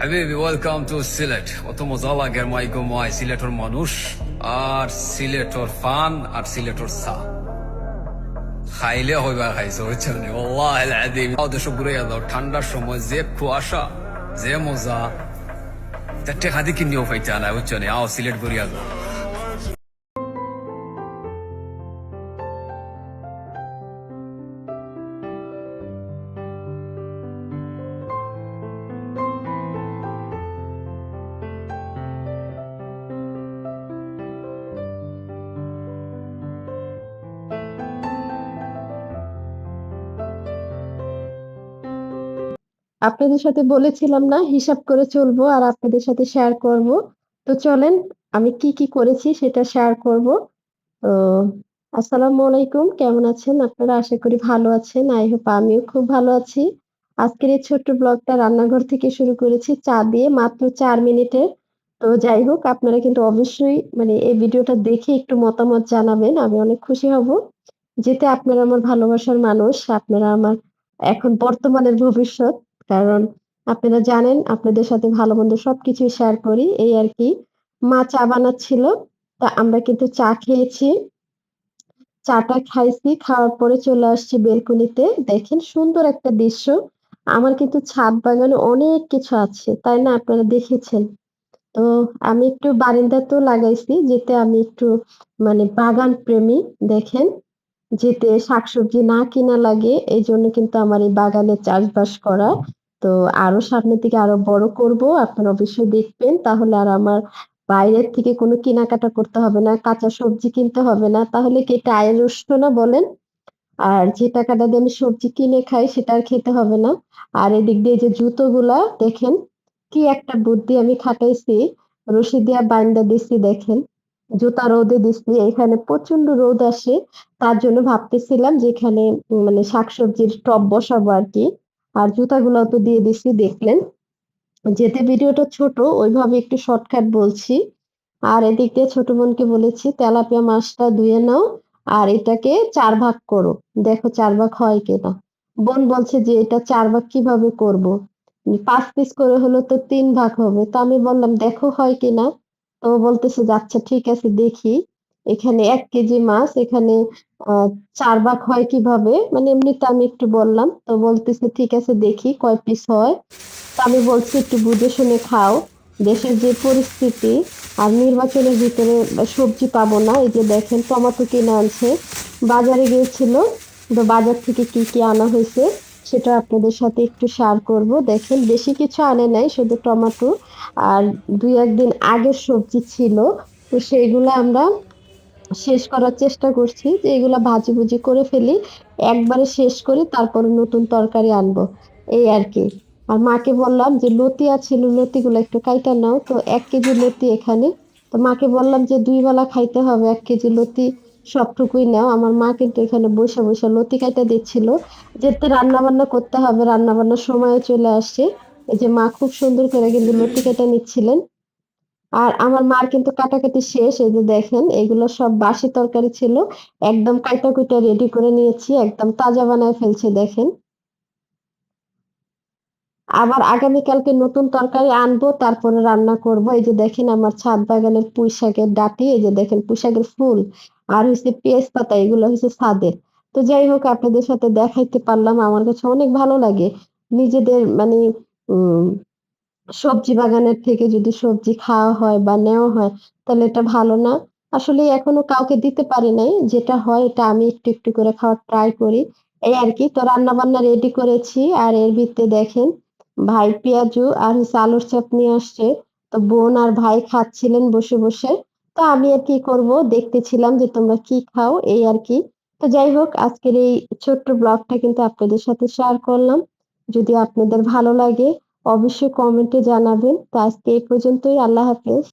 হাবিবি welcome to Sylhet মজা লাগে, মাই গো মাই, সিলেটর মানুষ আর সিলেটর ফান আর সিলেটর সা খাইলে হইবা খাইছে, বুঝছেন ওল্লাহ আদিম দেশ ঘুরে যাও, ঠান্ডার সময় যে কুয়াশা, যে মজা চারটে খাদি কিনিও পাইতে না বুঝছেন আও সিলেট ঘুরিয়া যাও। আপনাদের সাথে বলেছিলাম না, হিসাব করে চলবো আর আপনাদের সাথে শেয়ার করব। তো চলেন, আমি কি কি করেছি সেটা শেয়ার করব। তো, আসসালামু আলাইকুম, কেমন আছেন? আপনারা আশা করি ভালো আছেন। আই হোপ আমিও খুব ভালো আছি। আজকের এই ছোট্ট ব্লগটা রান্নাঘর থেকে শুরু করেছি, চা দিয়ে মাত্র চার মিনিটের তো যাই হোক, আপনারা কিন্তু অবশ্যই মানে এই ভিডিওটা দেখে একটু মতামত জানাবেন, আমি অনেক খুশি হব। যেতে আপনারা আমার ভালোবাসার মানুষ, আপনারা আমার এখন বর্তমানের ভবিষ্যৎ। কারণ আপনারা জানেন, আপনাদের সাথে ভালো মন্দ সবকিছুই শেয়ার করি। এই আর কি, মা চা বানাচ্ছিল, তা আমরা কিন্তু চা খেয়েছি। চাটা খাইছি, খাওয়ার পরে চলে আসছি বেলকুনিতে। দেখেন সুন্দর একটা দৃশ্য। আমার কিন্তু ছাদ বাগানে অনেক কিছু আছে, তাই না আপনারা দেখেছেন? তো আমি একটু বারিন্দা তো লাগাইছি, যেতে আমি একটু মানে বাগান প্রেমী, দেখেন। যেতে শাকসবজি না কিনা লাগে এই জন্য কিন্তু আমার এই বাগানে চাষবাস করা। তো আরও সামনের দিকে আরও বড় করব, আপনারা অবশ্যই দেখবেন। তাহলে আর আমার বাইরের থেকে কোনো কেনাকাটা করতে হবে না, কাঁচা সবজি কিনতে হবে না। তাহলে কি এটা আয়ের না বলেন? আর যে টাকাটা দিয়ে আমি সবজি কিনে খাই, সেটা আর খেতে হবে না। আর এদিক দিয়ে যে জুতোগুলা, দেখেন কি একটা বুদ্ধি আমি খাটাইছি, রশি দিয়া বাইন্দা দিছি, দেখেন। জুতা রোদে দিছি এখানে প্রচণ্ড রোদ আসে। তার জন্য ভাবতেছিলাম যে এখানে মানে শাকসবজির টব বসাবো আর কি। আর জুতাগুলো তো দিয়ে দিছি দেখলেন। যেতে ভিডিওটা ছোট, ওইভাবে একটু শর্টকাট বলছি। আর এদিক দিয়ে ছোট বোনকে বলেছি, তেলাপিয়া মাছটা ধুয়ে নাও, আর এটাকে চার ভাগ করো। দেখো চার ভাগ হয় কিনা। বোন বলছে যে এটা চার ভাগ কীভাবে করব? পাঁচ পিস করে হলো তো তিন ভাগ হবে। তো আমি বললাম, দেখো হয় কিনা। তো বলতেছে যে আচ্ছা ঠিক আছে, দেখি। এখানে এক কেজি মাছ, এখানে চার ভাগ হয় কীভাবে? মানে এমনিতে আমি একটু বললাম। তো বলতেছে, ঠিক আছে, দেখি, কয় পিস হয়? তো আমি বলছি, একটু বুঝে শুনে খাও। দেশের যে পরিস্থিতি আর নির্বাচনের ভিতরে সবজি পাবো না। এই যে দেখেন, টমেটো কিনে আনছে। বাজারে গিয়েছিল। তো বাজার থেকে কি কি আনা হয়েছে? সেটা আপনাদের সাথে একটু শেয়ার করব। দেখেন, বেশি কিছু আনে নাই, শুধু টমেটো। আর দুই একদিন আগের সবজি ছিল, তো সেইগুলো আমরা শেষ করার চেষ্টা করছি যে এগুলা ভাজি ভুজি করে ফেলি, একবারে শেষ করি তারপরে নতুন তরকারি আনব। এই আর কি। আর মাকে বললাম যে, লতি আছিল লতিগুলো একটু কাইটা নাও। তো এক কেজি লতি এখানে। তো মাকে বললাম যে, দুই বেলা খাইতে হবে, এক কেজি লতি সবটুকুই নাও। আমার মা কিন্তু এখানে বসে বসে লতি কাইটা দিচ্ছিল যেতে রান্না বান্না করতে হবে। রান্না বান্নার সময় চলে আসছে। এই যে মা খুব সুন্দর করে কিন্তু লতি কাটা নিচ্ছিলেন। আর আমার মার কিন্তু কাটাকাটি শেষ। এই যে দেখেন, এগুলো সব বাসি তরকারি ছিল। একদম কাইটা কুইটা রেডি করে নিয়েছি। একদম তাজা বানায় ফেলছে, দেখেন। আবার আগামীকালকে নতুন তরকারি আনব, তারপরে রান্না করব। এই যে দেখেন আমার ছাদ বাগানের পুঁই শাকের ডাঁটি। এই যে দেখেন পুঁই শাকের ফুল। আর হচ্ছে পেঁয়াজ পাতা এগুলো হচ্ছে ছাদের তো যাই হোক, আপনাদের সাথে দেখাইতে পারলাম, আমার কাছে অনেক ভালো লাগে। নিজেদের মানে সবজি বাগানের থেকে যদি সবজি খাওয়া হয় বা নেওয়া হয়, তাহলে এটা ভালো না। আসলে এখনও কাউকে দিতে পারি নাই, যেটা হয় এটা আমি একটু একটু করে খাওয়ার ট্রাই করি। এই আর কি, তো রান্না বান্না রেডি করেছি, আর এর ভিতরে দেখেন, ভাই পেঁয়াজু আর হচ্ছে আলুর চপ নিয়ে আসছে। তো বোন আর ভাই খাচ্ছিলেন বসে বসে। তো আমি আর কি করব? দেখতেছিলাম যে তোমরা কি খাও, এই আর কি। তো যাই হোক, আজকের এই ছোট্ট ব্লগটা কিন্তু আপনাদের সাথে শেয়ার করলাম। যদি আপনাদের ভালো লাগে, অবশ্যই কমেন্টে জানাবেন। তো আজকে এই পর্যন্তই, আল্লাহ হাফেজ।